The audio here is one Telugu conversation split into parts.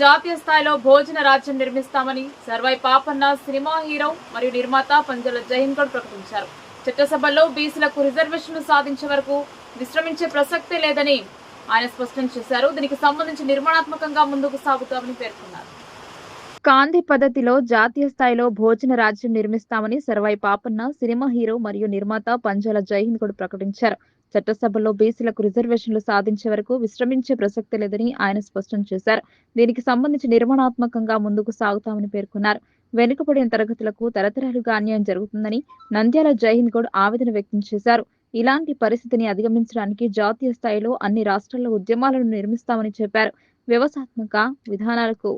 జాతీయ స్థాయిలో భోజన రాజ్యం నిర్మిస్తామని సర్వై పాపన్న సినిమా హీరో మరియు నిర్మాత పంజల జైన్ ప్రకటించారు. చట్టసభలో బీసీలకు రిజర్వేషన్లు సాధించే వరకు విశ్రమించే ప్రసక్తే లేదని ఆయన స్పష్టం చేశారు. దీనికి సంబంధించి నిర్మాణాత్మకంగా ముందుకు సాగుతామని పేర్కొన్నారు. కాంతి పద్ధతిలో జాతీయ స్థాయిలో భోజన రాజ్యం నిర్మిస్తామని సర్వై పాపన్న సినిమా హీరో మరియు నిర్మాత పంజాల జైహింద్ కూడా ప్రకటించారు. చట్టసభలో బీసీలకు రిజర్వేషన్లు సాధించే వరకు విశ్రమించే ప్రసక్తి లేదని ఆయన స్పష్టం చేశారు. దీనికి సంబంధించి నిర్మాణాత్మకంగా ముందుకు సాగుతామని పేర్కొన్నారు. వెనుకబడిన తరగతులకు తరతరాలుగా అన్యాయం జరుగుతుందని నంద్యాల జైహింద్ గౌడ్ ఆవేదన వ్యక్తం చేశారు. ఇలాంటి పరిస్థితిని అధిగమించడానికి జాతీయ స్థాయిలో అన్ని రాష్ట్రాల్లో ఉద్యమాలను నిర్మిస్తామని చెప్పారు. వ్యవస్థాత్మక విధానాలకు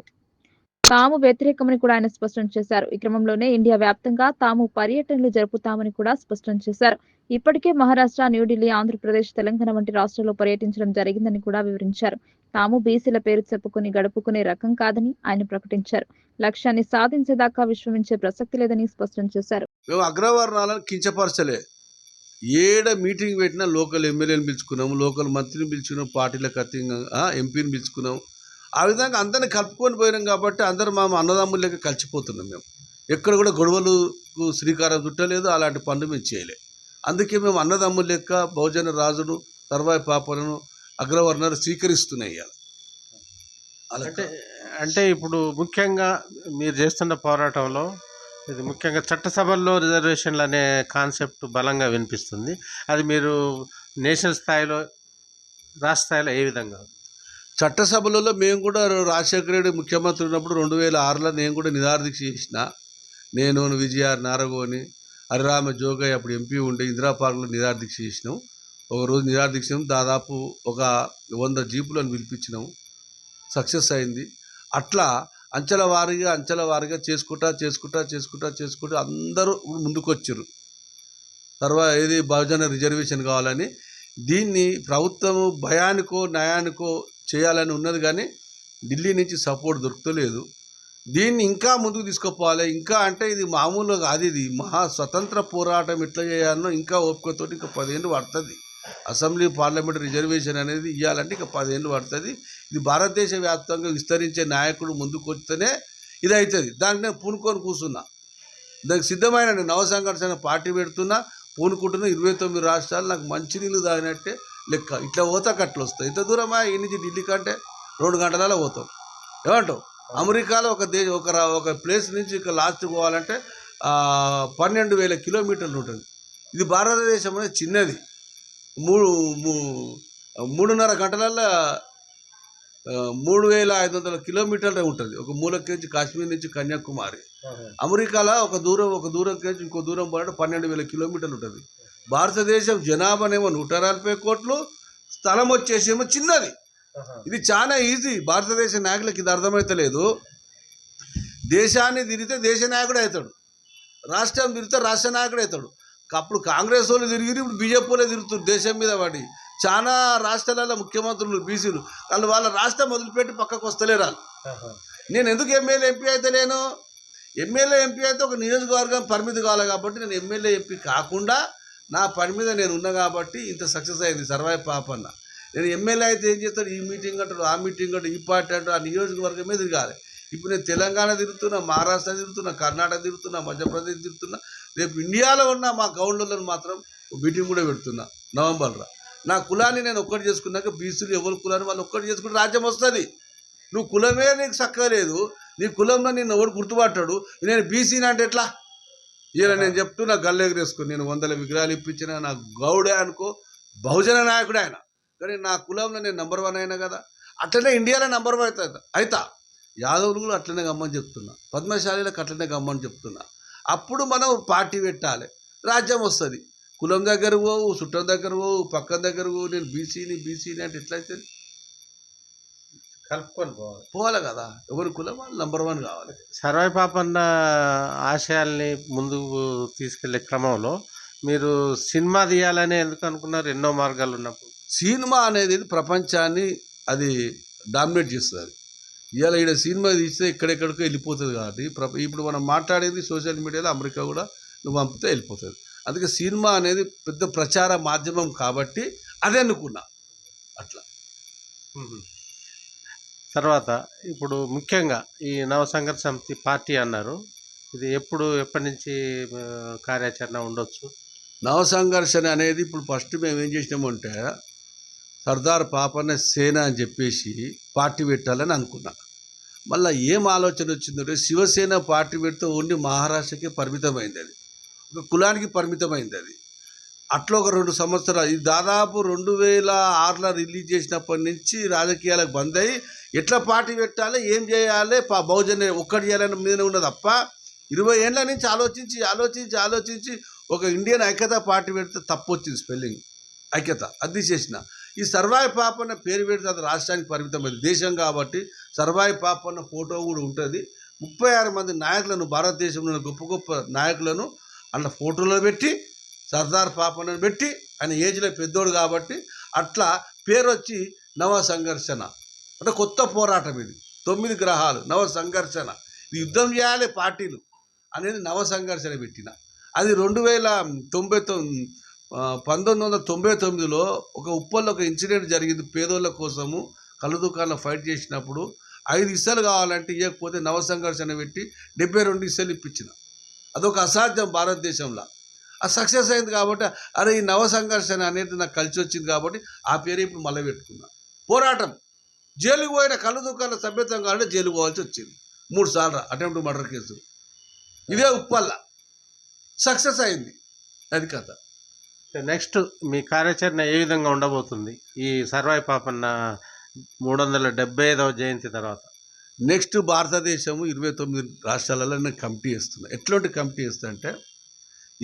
తాము వ్యతిరేకమని కూడా ఆయన స్పష్టం చేశారు. ఈ క్రమంలోనే ఇండియా వ్యాప్తంగా తాము పర్యటనలు జరుపుతామని కూడా స్పష్టం చేశారు. ఇప్పటికే మహారాష్ట్ర న్యూఢిల్లీ ఆంధ్రప్రదేశ్ తెలంగాణ వంటి రాష్ట్రాల్లో పర్యటించడం జరిగిందని కూడా వివరించారు. తాము బీసీల పేరు చెప్పుకుని గడుపుకునే రకం కాదని ఆయన ప్రకటించారు. లక్ష్యాన్ని సాధించేదాకా విశ్రమించే ప్రసక్తి లేదని స్పష్టం చేశారు. మేము అగ్రవర్ణాలను కించపరచలే. ఏడ మీటింగ్ పెట్టినా లోకల్ ఎమ్మెల్యేని పిలుచుకున్నాము లోకల్ మంత్రిని పిలుచుకున్నాం పార్టీలకు అతీతంగా ఎంపీని పిలుచుకున్నాం ఆ విధంగా అందరిని కలుపుకొని పోయినాం కాబట్టి అందరూ మా అన్నదమ్ముల లెక్క కలిసిపోతున్నాం మేము. ఎక్కడ కూడా గొడవలకు శ్రీకారం చుట్టలేదు అలాంటి పనులు మేము చేయలే. అందుకే మేము అన్నదమ్ముల లెక్క బహుజన రాజును తర్వాయి పాపలను అగ్రవర్ణాలు స్వీకరిస్తున్నాయి అలా అంటే అంటే ఇప్పుడు ముఖ్యంగా మీరు చేస్తున్న పోరాటంలో ఇది ముఖ్యంగా చట్టసభల్లో రిజర్వేషన్లు అనే కాన్సెప్ట్ బలంగా వినిపిస్తుంది. అది మీరు నేషనల్ స్థాయిలో రాష్ట్ర స్థాయిలో ఏ విధంగా చట్టసభలలో మేము కూడా రాజశేఖర రెడ్డి ముఖ్యమంత్రి ఉన్నప్పుడు రెండు వేల ఆరులో నేను కూడా నిదార్థిక చేసిన. నేను విజయ నారగోని హరిరామ జోగయ్య అప్పుడు ఎంపీ ఉండే ఇందిరా పార్కులో నిరాదీక్ష చేసినాం. ఒక రోజు చేసినాం. దాదాపు ఒక వంద జీపులను పిలిపించినాము సక్సెస్ అయింది. అట్లా అంచెల వారీగా అంచెల వారీగా చేసుకుంటా చేసుకుంటా చేసుకుంటా చేసుకుంటా అందరూ ముందుకొచ్చారు తర్వాత ఏది బహుజన రిజర్వేషన్ కావాలని దీన్ని ప్రభుత్వము భయానికో నయానికో చేయాలని ఉన్నది కానీ ఢిల్లీ నుంచి సపోర్ట్ దొరుకుతలేదు. దీన్ని ఇంకా ముందుకు తీసుకుపోవాలి. ఇంకా అంటే ఇది మామూలుగా కాదు ఇది. మహా స్వతంత్ర పోరాటం ఎట్లా చేయాలనో ఇంకా ఓపికతో ఇంకా పదిహేను పడుతుంది. అసెంబ్లీ పార్లమెంట్ రిజర్వేషన్ అనేది ఇవ్వాలంటే ఇంకా పదిహేను పడుతుంది. ఇది భారతదేశ వ్యాప్తంగా విస్తరించే నాయకుడు ముందుకు వస్తేనే ఇది అవుతుంది దానికి నేను పూనుకొని కూర్చున్నా. దానికి సిద్ధమైన నేను నవ సంఘర్షణ పార్టీ పెడుతున్నా. పూనుకుంటున్నా. ఇరవై తొమ్మిది రాష్ట్రాలు నాకు మంచినీళ్ళు తాగినట్టే లెక్క. ఇట్లా పోతాక అట్లా వస్తాయి. ఇంత దూరమా? ఈ నుంచి ఢిల్లీ కంటే రెండు గంటలలో పోతాం. ఏమంటావు? అమెరికాలో ఒక దేశ ఒక ఒక ప్లేస్ నుంచి ఇక లాస్ట్ పోవాలంటే పన్నెండు వేల కిలోమీటర్లు ఉంటుంది. ఇది భారతదేశం అనేది చిన్నది. మూడు మూడున్నర గంటలలో ఆ, మూడు వేల ఐదు వందల కిలోమీటర్లే ఉంటుంది. ఒక మూలకి నుంచి కాశ్మీర్ నుంచి కన్యాకుమారి. అమెరికాలో ఒక దూరం ఒక దూరం నుంచి ఇంకో దూరం పోవాలంటే పన్నెండు వేల కిలోమీటర్లు ఉంటుంది. భారతదేశం జనాభానేమో నూట నలభై కోట్లు స్థలం వచ్చేసేమో చిన్నది. ఇది చాలా ఈజీ. భారతదేశ నాయకులకి ఇది అర్థమవుతలేదు దేశాన్ని తిరిగితే దేశ నాయకుడు అవుతాడు. రాష్ట్రం తిరిగితే రాష్ట్ర నాయకుడు అవుతాడు. అప్పుడు కాంగ్రెస్ వాళ్ళు తిరిగి ఇప్పుడు బీజేపీ వాళ్ళే తిరుగుతారు దేశం మీద పడి చాలా రాష్ట్రాలలో ముఖ్యమంత్రులు బీసీలు వాళ్ళు వాళ్ళ రాష్ట్రం వదిలిపెట్టి పక్కకు వస్తలేరు నేను ఎందుకు ఎమ్మెల్యే ఎంపీ అయితే లేను? ఎమ్మెల్యే ఎంపీ అయితే ఒక నియోజకవర్గం పరిమితి కావాలి కాబట్టి నేను ఎమ్మెల్యే ఎంపీ కాకుండా నా పని మీద నేను ఉన్నా కాబట్టి ఇంత సక్సెస్ అయింది. సర్వైవ్ పాపన్న. నేను ఎమ్మెల్యే అయితే ఏం చేస్తాడు? ఈ మీటింగ్ అంటాడు ఆ మీటింగ్ అంటాడు ఈ పార్టీ అంటాడు ఆ నియోజకవర్గమే తిరగాలి. ఇప్పుడు నేను తెలంగాణ తిరుగుతున్నా మహారాష్ట్ర తిరుగుతున్నా కర్ణాటక తిరుగుతున్నా మధ్యప్రదేశ్ తిరుగుతున్నా రేపు ఇండియాలో ఉన్న మా గౌండర్లను మాత్రం మీటింగ్ కూడా పెడుతున్నా నవంబర్లో నా కులాన్ని నేను ఒక్కటి చేసుకున్నాక బీసీలు ఎవరి కులాన్ని వాళ్ళు ఒక్కటి చేసుకుంటే రాజ్యం వస్తుంది. నువ్వు కులమే నీకు చక్కలేదు నీ కులంలో నిన్న ఎవడు గుర్తుపట్టాడు? నేను బీసీని అంటే ఎట్లా? ఇలా నేను చెప్తున్నా గల్లెగరేసుకుని నేను వందల విగ్రహాలు ఇప్పించిన నా గౌడే అనుకో బహుజన నాయకుడే ఆయన. కానీ నా కులంలో నేను నెంబర్ వన్ అయినా కదా అట్లనే ఇండియాలో నెంబర్ వన్ అవుతుంది అయితా. యాదవులు కూడా అట్లనే గమ్మని చెప్తున్నా. పద్మశాలీలకు అట్లనే గమ్మని చెప్తున్నా. అప్పుడు మనం పార్టీ పెట్టాలి. రాజ్యం వస్తుంది. కులం దగ్గర పోవు చుట్టం దగ్గర పోవు పక్కన దగ్గర పోవు. నేను బీసీని బీసీని అంటే ఎట్లయితే కలుపుకొని పోవాలి. పోవాలి కదా. ఎవరి కులం వాళ్ళు నెంబర్ వన్ కావాలి. సర్వై పాపన్న ఆశయాల్ని ముందుకు తీసుకెళ్ళే క్రమంలో మీరు సినిమా తీయాలని ఎందుకు అనుకున్నారు? ఎన్నో మార్గాలు ఉన్నప్పుడు. సినిమా అనేది ప్రపంచాన్ని అది డామినేట్ చేస్తుంది ఇవాళ ఇక్కడ సినిమా తీస్తే ఎక్కడెక్కడికో వెళ్ళిపోతుంది కాబట్టి ప్ర- ఇప్పుడు మనం మాట్లాడేది సోషల్ మీడియాలో అమెరికా కూడా నువ్వు పంపితే వెళ్ళిపోతుంది. అందుకే సినిమా అనేది పెద్ద ప్రచార మాధ్యమం కాబట్టి అదే అనుకున్నా. అట్లా. తర్వాత ఇప్పుడు ముఖ్యంగా ఈ నవసంఘర్ష సమితి పార్టీ అన్నారు. ఇది ఎప్పుడు ఎప్పటి నుంచి కార్యాచరణ ఉండొచ్చు? నవ సంఘర్షణ అనేది ఇప్పుడు ఫస్ట్ మేము ఏం చేసినామంటే సర్దార్ పాపన్న సేన అని చెప్పేసి పార్టీ పెట్టాలని అనుకున్నా. మళ్ళీ ఏం ఆలోచన వచ్చిందంటే శివసేన పార్టీ పెడితే ఓన్లీ మహారాష్ట్రకే పరిమితమైంది అది. ఒక కులానికి పరిమితమైంది అది. అట్లా ఒక రెండు సంవత్సరాలు. ఇది దాదాపు రెండు వేల ఆరులో రిలీజ్ చేసినప్పటి నుంచి రాజకీయాలకు బంద్ అయ్యి ఎట్లా పార్టీ పెట్టాలి ఏం చేయాలి పా- బహుజన ఒక్కటి చేయాలని మీద ఉండదు తప్ప ఇరవై ఏళ్ళ నుంచి ఆలోచించి ఆలోచించి ఆలోచించి ఒక ఇండియన్ ఐక్యత పార్టీ పెడితే తప్పు వచ్చింది స్పెల్లింగ్. ఐక్యత అది చేసిన ఈ సర్వాయి పాపన్న పేరు పెడితే అది రాష్ట్రానికి పరిమితమైంది. దేశం కాబట్టి సర్వాయి పాపన్న ఫోటో కూడా ఉంటుంది. ముప్పై ఆరు మంది నాయకులను భారతదేశంలో గొప్ప గొప్ప నాయకులను అట్లా ఫోటోలో పెట్టి సర్దార్ పాపను పెట్టి ఆయన ఏజ్లో పెద్దోడు కాబట్టి అట్లా పేరు వచ్చి నవ సంఘర్షణ. అంటే కొత్త పోరాటం ఇది. తొమ్మిది గ్రహాలు నవ సంఘర్షణ. ఇది యుద్ధం చేయాలి పార్టీలు అనేది నవ సంఘర్షణ పెట్టిన. అది రెండు వేల తొంభై తొమ్మిది పంతొమ్మిది వందల తొంభై తొమ్మిదిలో ఒక ఉప్పల్లో ఒక ఇన్సిడెంట్ జరిగింది పేదోళ్ళ కోసము. కళ్ళు దుకాణంలో ఫైట్ చేసినప్పుడు ఐదు ఇసలు కావాలంటే ఇవ్వకపోతే నవ సంఘర్షణ పెట్టి డెబ్బై రెండు ఇసలు ఇప్పించిన. అదొక అసాధ్యం భారతదేశంలో. సక్సెస్ అయింది కాబట్టి అరే ఈ నవ సంఘర్షణ అనేది నాకు కలిసి వచ్చింది కాబట్టి ఆ పేరు ఇప్పుడు మళ్ళీ పెట్టుకున్నా. పోరాటం. జైలుకు పోయిన కళ్ళు దుకాణం సభ్యత్వం కావాలంటే జైలుకు పోవాల్సి వచ్చింది. మూడు సార్లు అటెంప్ట్ మర్డర్ కేసు. ఇదే ఉప్పల్ల. సక్సెస్ అయింది. అది కథ. నెక్స్ట్ మీ కార్యాచరణ ఏ విధంగా ఉండబోతుంది? ఈ సర్వాయి పాపన్న మూడు వందల డెబ్బై ఐదవ జయంతి తర్వాత. నెక్స్ట్ భారతదేశము ఇరవై తొమ్మిది రాష్ట్రాలలో నేను కమిటీ ఇస్తున్నా ఎట్లాంటి కమిటీ ఇస్తా అంటే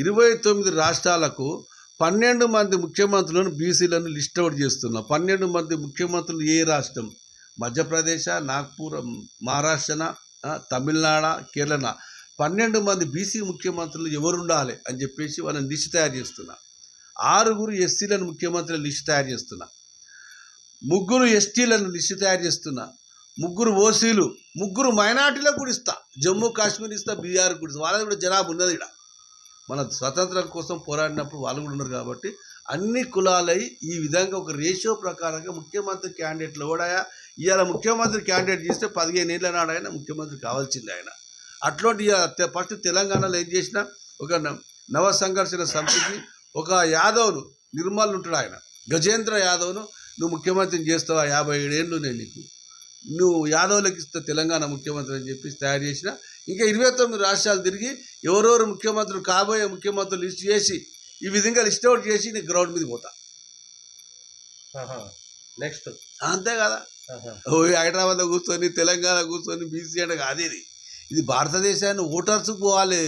ఇరవై తొమ్మిది రాష్ట్రాలకు పన్నెండు మంది ముఖ్యమంత్రులను బీసీలను లిస్ట్ అవుట్ చేస్తున్నాం. పన్నెండు మంది ముఖ్యమంత్రులు ఏ రాష్ట్రం? మధ్యప్రదేశ్ నాగ్పూర్ మహారాష్ట్ర తమిళనాడ తమిళనాడు? కేరళ పన్నెండు మంది బీసీ ముఖ్యమంత్రులు ఎవరు ఉండాలి అని చెప్పేసి వాళ్ళని లిస్ట్ తయారు చేస్తున్నా. ఆరుగురు ఎస్సీలను ముఖ్యమంత్రుల లిస్ట్ తయారు చేస్తున్నా. ముగ్గురు ఎస్టీలను లిస్ట్ తయారు చేస్తున్నా. ముగ్గురు ఓసీలు ముగ్గురు మైనార్టీలకు కూడా ఇస్తా. జమ్మూ కాశ్మీర్ ఇస్తా బీహార్ కూడా ఇస్తా. వాళ్ళకి కూడా జనాభా ఉన్నది ఇక్కడ. మన స్వతంత్రం కోసం పోరాడినప్పుడు వాళ్ళు కూడా ఉన్నారు కాబట్టి అన్ని కులాలై ఈ విధంగా ఒక రేషియో ప్రకారంగా ముఖ్యమంత్రి క్యాండిడేట్లు ఓడాయా ఇవాళ ముఖ్యమంత్రి క్యాండిడేట్ చేస్తే పదిహేను ఏళ్ళ నాడు ఆయన ముఖ్యమంత్రి కావాల్సిందే ఆయన. అట్లాంటి ఫస్ట్ తెలంగాణలో ఏం చేసిన ఒక నవ సంఘర్షణ సమితికి ఒక యాదవ్ను నిర్మల్ ఉంటాడు ఆయన. గజేంద్ర యాదవ్ను నువ్వు ముఖ్యమంత్రిని చేస్తావా? యాభై ఏడేళ్ళు నేను నీకు. నువ్వు యాదవ్లకు ఇస్తే తెలంగాణ ముఖ్యమంత్రి అని చెప్పి తయారు చేసిన ఇంకా ఇరవై తొమ్మిది రాష్ట్రాలు తిరిగి ఎవరెవరు ముఖ్యమంత్రులు కాబోయే ముఖ్యమంత్రులు లిస్ట్ చేసి ఈ విధంగా లిస్ట్ అవుట్ చేసి నేను గ్రౌండ్ మీద పోతా. నెక్స్ట్ అంతే కదా. ఓ హైదరాబాద్లో కూర్చొని తెలంగాణ కూర్చొని బీసీ అంటే కాదు ఇది. ఇది భారతదేశాన్ని ఓటర్స్ పోవాలి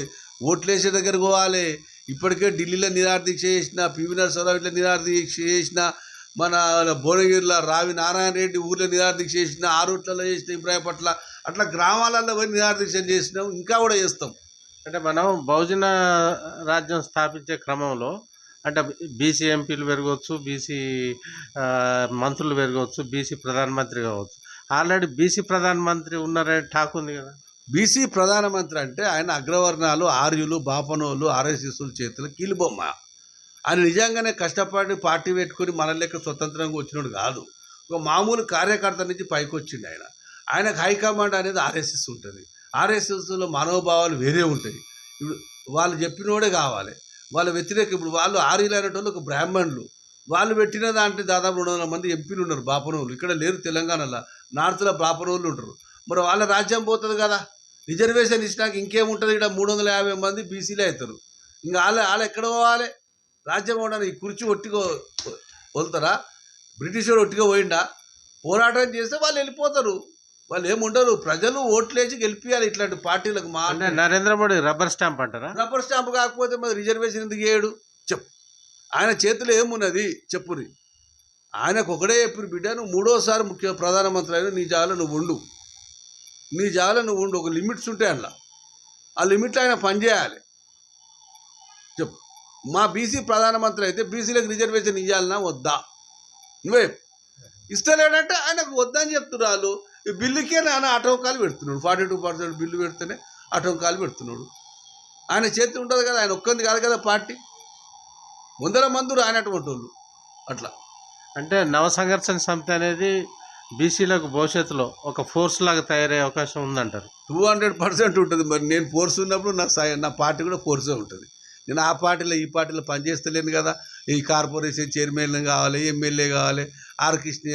ఓట్లు వేసే దగ్గర పోవాలి. ఇప్పటికే ఢిల్లీలో నిరాదీక్ష చేసిన పివి నరసింహరావు ఇట్లా నిరాదీక్ష చేసిన మన భువనగిరిలో రావి నారాయణ రెడ్డి ఊర్లో నిరాదీక్ష చేసిన ఆరుట్లలో చేసిన ఇబ్రాహీపట్ల అట్లా గ్రామాలలో పోయి నిరాదీక్ష చేసినాం ఇంకా కూడా చేస్తాం. అంటే మనం బహుజన రాజ్యం స్థాపించే క్రమంలో అంటే బీసీ ఎంపీలు పెరగవచ్చు బీసీ మంత్రులు పెరగవచ్చు బీసీ ప్రధానమంత్రి కావచ్చు. ఆల్రెడీ బీసీ ప్రధానమంత్రి ఉన్నారనే టాక్ ఉంది కదా. బీసీ ప్రధానమంత్రి అంటే ఆయన అగ్రవర్ణాలు ఆర్యులు బాపనోళ్ళు ఆర్ఎస్ఎస్ల చేతులు కీలుబొమ్మ. ఆయన నిజంగానే కష్టపడి పార్టీ పెట్టుకుని మన లెక్క స్వతంత్రంగా వచ్చినోడు కాదు. ఒక మామూలు కార్యకర్త నుంచి పైకి వచ్చిండు ఆయన. ఆయనకు హైకమాండ్ అనేది ఆర్ఎస్ఎస్ ఉంటుంది. ఆర్ఎస్ఎస్లో మనోభావాలు వేరే ఉంటాయి. ఇప్పుడు వాళ్ళు చెప్పినోడే కావాలి. వాళ్ళ వ్యతిరేక ఇప్పుడు వాళ్ళు ఆర్యులు అనేటోళ్ళు ఒక బ్రాహ్మణులు. వాళ్ళు పెట్టిన దాంట్లో దాదాపు రెండు వందల మంది ఎంపీలు ఉన్నారు బాపనోళ్ళు. ఇక్కడ లేరు తెలంగాణలో. నార్త్లో బాపనోళ్ళు ఉంటారు. మరి వాళ్ళ రాజ్యం పోతుంది కదా. రిజర్వేషన్ ఇచ్చినాక ఇంకేముంటుంది? ఇక్కడ మూడు వందల యాభై మంది బీసీలే అవుతారు. ఇంకా వాళ్ళు వాళ్ళు ఎక్కడ పోవాలి? రాజ్యం పోవడానికి ఈ కుర్చీ ఒట్టిగా వదులుతారా బ్రిటిష్ వాడు ఒట్టిగా పోయిండా? పోరాటం చేస్తే వాళ్ళు వెళ్ళిపోతారు. వాళ్ళు ఏముండరు? ప్రజలు ఓట్లేసి గెలిపియాలి ఇట్లాంటి పార్టీలకు మా నరేంద్ర మోడీ రబ్బర్ స్టాంప్ అంటారా? రబ్బర్ స్టాంప్ కాకపోతే మరి రిజర్వేషన్ ఎందుకు చేయడు చెప్పు. ఆయన చేతిలో ఏమున్నది? చెప్పురి. ఆయనకు ఒకడే చెప్పిన బిడ్డ నువ్వు మూడోసారి ముఖ్య ప్రధానమంత్రి అయినా నీ జాలో నువ్వు ఉండు. నీ జాలో నువ్వు ఉండు. ఒక లిమిట్స్ ఉంటాయి అందులో ఆ లిమిట్లో ఆయన పనిచేయాలి. చెప్పు. మా బీసీ ప్రధానమంత్రి అయితే బీసీలకు రిజర్వేషన్ ఇవ్వాలన్నా వద్దా? నువ్వే. ఇస్తలేడంటే ఆయనకు వద్దని చెప్తున్నారు వాళ్ళు ఈ బిల్లుకే ఆయన ఆటంకాలు పెడుతున్నాడు. ఫార్టీ టూ పర్సెంట్ బిల్లు పెడితేనే ఆటంకాలు పెడుతున్నాడు. ఆయన చేతి ఉంటుంది కదా ఆయన ఒక్కంది కాదు కదా పార్టీ. వందల మంది ఆయనటువంటి వాళ్ళు అట్లా. అంటే నవ సంఘర్షణ సమితి అనేది బీసీలకు భవిష్యత్తులో ఒక ఫోర్స్ లాగా తయారయ్యే అవకాశం ఉందంటారు. టూ హండ్రెడ్ పర్సెంట్ ఉంటుంది. మరి నేను ఫోర్స్ ఉన్నప్పుడు సై- నా పార్టీ కూడా ఫోర్సే ఉంటుంది. నేను ఆ పార్టీలో ఈ పార్టీలో పనిచేస్తలేను కదా. ఈ కార్పొరేషన్ చైర్మన్ కావాలి ఎమ్మెల్యే కావాలి ఆర్ కృష్ణ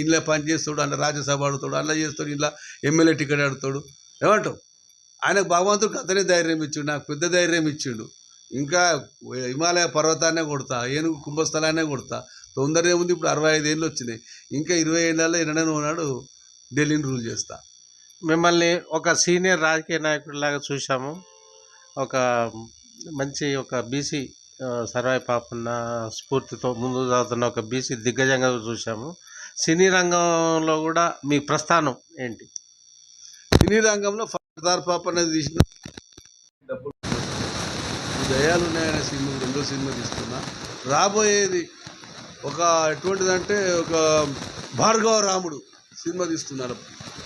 ఇంట్లో పనిచేస్తాడు అందులో రాజ్యసభ అడుగుతాడు అందులో చేస్తాడు ఇంట్లో ఎమ్మెల్యే టికెట్ ఆడుతాడు. ఏమంటావు? ఆయనకు భగవంతుడికి అతనే ధైర్యం ఇచ్చిండు నాకు పెద్ద ధైర్యం ఇచ్చిండు. ఇంకా హిమాలయ పర్వతాన్నే కొడతా ఏనుగు కుంభస్థలాన్నే కొడతా. తొందరగా ఉంది ఇప్పుడు అరవై ఐదు ఏళ్ళు వచ్చినాయి. ఇంకా ఇరవై ఏళ్ళలో ఎన్నడనే ఉన్నాడు ఢిల్లీని రూల్ చేస్తా. మిమ్మల్ని ఒక సీనియర్ రాజకీయ నాయకుడిలాగా చూసాము ఒక మంచి ఒక బీసీ సర్వాయి పాపన్న స్ఫూర్తితో ముందు సాగుతున్న ఒక బీసీ దిగ్గజంగా చూసాము సినీ రంగంలో కూడా మీ ప్రస్థానం ఏంటి? సినీ రంగంలో ఫర్దార్ పాప అనేది తీసిన డబ్బులు. జయాలు ఉన్నాయనే సినిమా రెండో సినిమా తీస్తున్నా రాబోయేది ఒక ఎటువంటిదంటే ఒక భార్గవ రాముడు సినిమా తీస్తున్నారు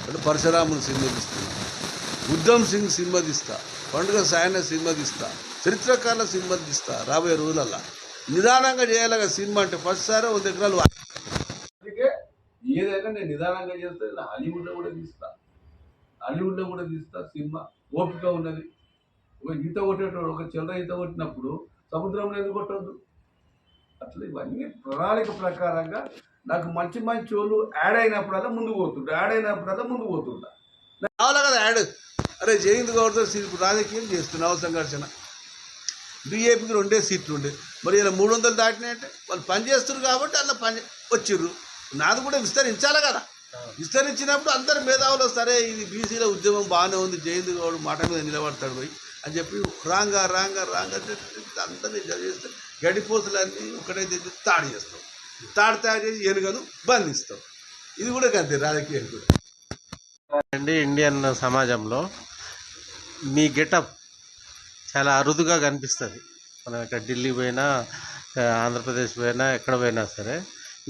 అంటే పరశురాముడు సినిమా తీస్తున్నారు ఉద్దమ్ సింగ్ సినిమా తీస్తా. పండుగ సాయన సినిమా తీస్తా. చరిత్రకారుల సినిమా తీస్తా రాబోయే రోజులల్లా. నిదానంగా చేయాలిగా సినిమా అంటే ఫస్ట్ సారి వంద ఎకరాలు అందుకే ఏదైనా నేను నిదానంగా చేస్తే ఇలా హాలీవుడ్లో కూడా తీస్తా. హాలీవుడ్లో కూడా తీస్తా సినిమా. ఓపిక ఉన్నది. ఒక ఈత కొట్టేటోడు ఒక చిల్లర ఈత కొట్టినప్పుడు సముద్రంలో ఎందుకు కొట్టద్దు? అట్లా ఇవన్నీ ప్రణాళిక ప్రకారంగా నాకు మంచి మంచి వాళ్ళు యాడ్ అయినప్పుడల్లా ముందుకు పోతుంటా యాడ్ అయినప్పుడల్లా ముందుకు పోతుంటా. కావాలి కదా యాడ్. అరే జయంత్ గౌడ్తో రాజకీయం చేస్తున్నా అవసరం ఘర్షణ బీజేపీకి రెండే సీట్లు ఉండే. మరి ఇలా మూడు వందలు దాటినాయంటే వాళ్ళు పనిచేస్తున్నారు కాబట్టి అలా పని వచ్చిర్రు. నాది కూడా విస్తరించాలి కదా. విస్తరించినప్పుడు అందరు మేధావులు వస్తారే. ఇది బీసీల ఉద్యమం బాగానే ఉంది. జయంతి గౌడ్ మాట మీద నిలబడతాడు పోయి. అని చెప్పి రాంగా రాంగా రాంగా అందరినీ చేస్తే గడిపోతులన్నీ ఒకటైతే తాడు చేస్తాం. తాడు తయారు చేసి ఎనుగను బంధిస్తాం. ఇది కూడా అంతే రాజకీయాలు కూడా. అండి ఇండియన్ సమాజంలో మీ గెటప్ చాలా అరుదుగా కనిపిస్తుంది. మనం ఇక్కడ ఢిల్లీ పోయినా ఆంధ్రప్రదేశ్ పోయినా ఎక్కడ పోయినా సరే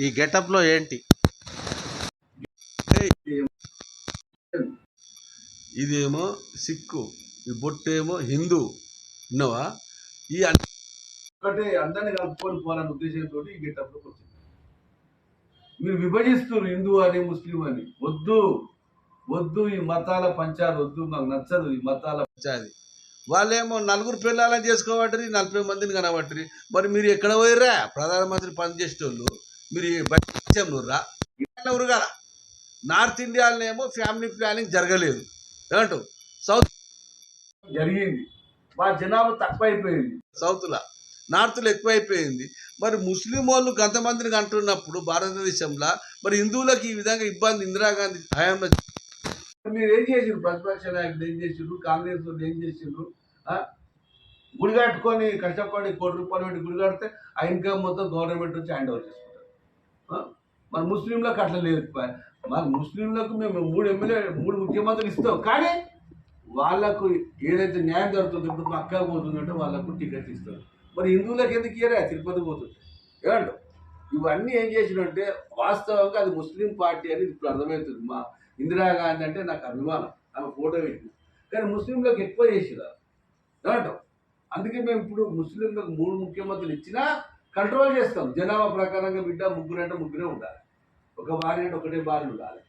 ఈ గెటప్లో ఏంటి? ఇదేమో సిక్కు ఈ బొట్టేమో హిందూ. విన్నావా? ఈ ఒకటే అందరిని కలుపుకొని పోవాలనే ఉద్దేశంతో ఈ గెటప్లోకి వచ్చింది. మీరు విభజిస్తున్నారు హిందూ అని ముస్లిం అని. వద్దు. వద్దు ఈ మతాల పంచాలు వద్దు. మాకు నచ్చదు ఈ మతాల పంచాది. వాళ్ళేమో నలుగురు పిల్లలని చేసుకోబట్టరి నలభై మందిని కనబట్టరి మరి మీరు ఎక్కడ పోయిర్రా? ప్రధానమంత్రి పనిచేసేటోళ్ళు మీరు బయట రా ఉరగాల. నార్త్ ఇండియాలోనేమో ఫ్యామిలీ ప్లానింగ్ జరగలేదు. ఏమంటావు? సౌత్ జరిగింది. మా జనాభా తక్కువ అయిపోయింది సౌత్లో. నార్త్లో ఎక్కువైపోయింది. మరి ముస్లిం వాళ్ళు కొంతమందిని అంటున్నప్పుడు భారతదేశంలో మరి హిందువులకు ఈ విధంగా ఇబ్బంది ఇందిరాగాంధీ హయాంలో మీరు ఏం చేసిండ్రు? ప్రతిపక్ష నాయకులు ఏం చేసిండ్రు? కాంగ్రెస్ వాళ్ళు ఏం చేసిండ్రు? గుడిగట్టుకొని గుడి కట్టుకొని కష్టపడి కోటి రూపాయలు పెట్టి గుడి కడితే ఆ ఇన్కమ్ మొత్తం గవర్నమెంట్ వచ్చి హ్యాండ్ ఓవర్ చేసుకుంటారు మరి ముస్లింలకు అట్లా లేదు. మరి ముస్లింలకు మేము మూడు ఎమ్మెల్యే మూడు ముఖ్యమంత్రులు ఇస్తాం. కానీ వాళ్ళకు ఏదైతే న్యాయం జరుగుతుందో ఇప్పుడు మా అక్క పోతుందంటే వాళ్ళకు టికెట్ ఇస్తారు. మరి హిందువులకు ఎందుకు ఇయరా తిరుపతి పోతుంది. ఏమంటారు ఇవన్నీ ఏం చేసినంటే వాస్తవంగా అది ముస్లిం పార్టీ అని ఇప్పుడు అర్థమవుతుంది. మా ఇందిరాగాంధీ అంటే నాకు అభిమానం. ఆమె ఫోటో పెట్టిన కానీ ముస్లింలకు ఎక్కువ చేసినారు ఏమంటాం అందుకే మేము ఇప్పుడు ముస్లింలకు మూడు ముఖ్యమంత్రులు ఇచ్చినా కంట్రోల్ చేస్తాం. జనాభా ప్రకారంగా బిడ్డ ముగ్గురు అంటే ముగ్గురే ఉండాలి. ఒక భార్య అంటే ఒకటే భార్య ఉండాలి.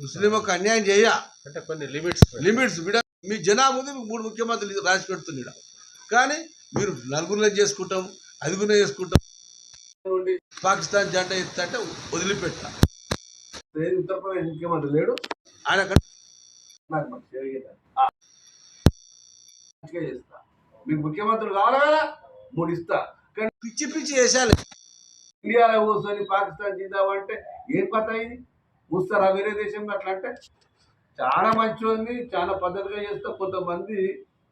ముస్లిం ఒక అన్యాయం చేయ. అంటే కొన్ని లిమిట్స్ లిమిట్స్ బిడ మీ జనాభా ఉంది మీకు మూడు ముఖ్యమంత్రులు రాసి పెడుతున్నాడు కానీ మీరు నలుగురిలో చేసుకుంటాం ఐదుగురిలో చేసుకుంటాం. నుండి పాకిస్తాన్ జెండా ఎత్తంటే వదిలిపెట్టా ఉత్తరప్రదేశ్ ముఖ్యమంత్రి లేడు. ఆయన అక్కడ నాకు మంచిగా చేస్తా. మీకు ముఖ్యమంత్రులు కావాలా కదా మూడు ఇస్తా. కానీ పిచ్చి పిచ్చి వేసాలి ఇండియాలో కూర్చొని పాకిస్తాన్ జిందామంటే ఏం పత ఇది? చూస్తారా వేరే దేశంలో అట్లా అంటే? చాలా మంచిది చాలా పద్ధతిగా చేస్తాం. కొంతమంది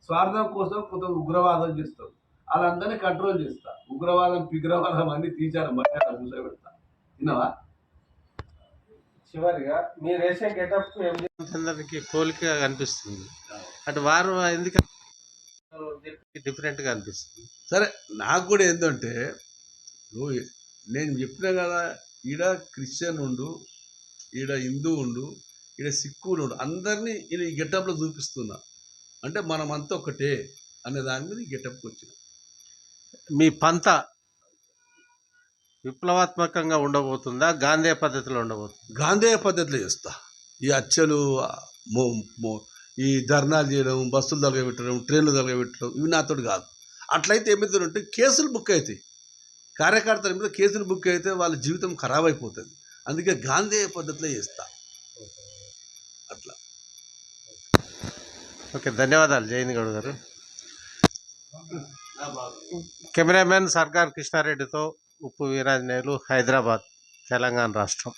స్వార్థం కోసం కొంత ఉగ్రవాదం చేస్తారు వాళ్ళందరినీ కంట్రోల్ చేస్తా. ఉగ్రవాదం పిగ్రవాదం అన్ని తీశారు. మధ్య కూర్చోబెడతా. విన్నావా చివరిగా మీరు వేసే గెటప్ అందరికి పోలిక కనిపిస్తుంది. అంటే వారు ఎందుకు డిఫరెంట్గా అనిపిస్తుంది. సరే నాకు కూడా ఏంటంటే నువ్వు నేను చెప్పినా కదా ఈడ క్రిస్టియన్ ఉండు ఈడ హిందూ ఉండు ఈడ సిక్కులు ఉండు అందరినీ ఈయన ఈ గెటప్లో చూపిస్తున్నా. అంటే మనమంతా ఒకటే అనే దాని మీద ఈ గెటప్కి వచ్చిన. మీ పంత విప్లవాత్మకంగా ఉండబోతుందా? గాంధీ పద్ధతిలో ఉండబోతుందా? గాంధేయ పద్ధతిలో చేస్తా. ఈ అచ్చలు ఈ ధర్నాలు చేయడం బస్సులు తగలబెట్టడం ట్రైన్లు తగలబెట్టడం ఇవి నాతోటి కాదు. అట్లయితే ఏమవుతుందంటే కేసులు బుక్ అవుతాయి. కార్యకర్తల మీద కేసులు బుక్ అయితే వాళ్ళ జీవితం ఖరాబ్ అయిపోతుంది. అందుకే గాంధేయ పద్ధతిలో చేస్తా. అట్లా. ఓకే ధన్యవాదాలు. జయంత్ గౌడ్ గారు. కెమెరామెన్ సర్కార్ కృష్ణారెడ్డితో ఉప్పు వీరాంజనేయులు హైదరాబాద్ తెలంగాణ రాష్ట్రం.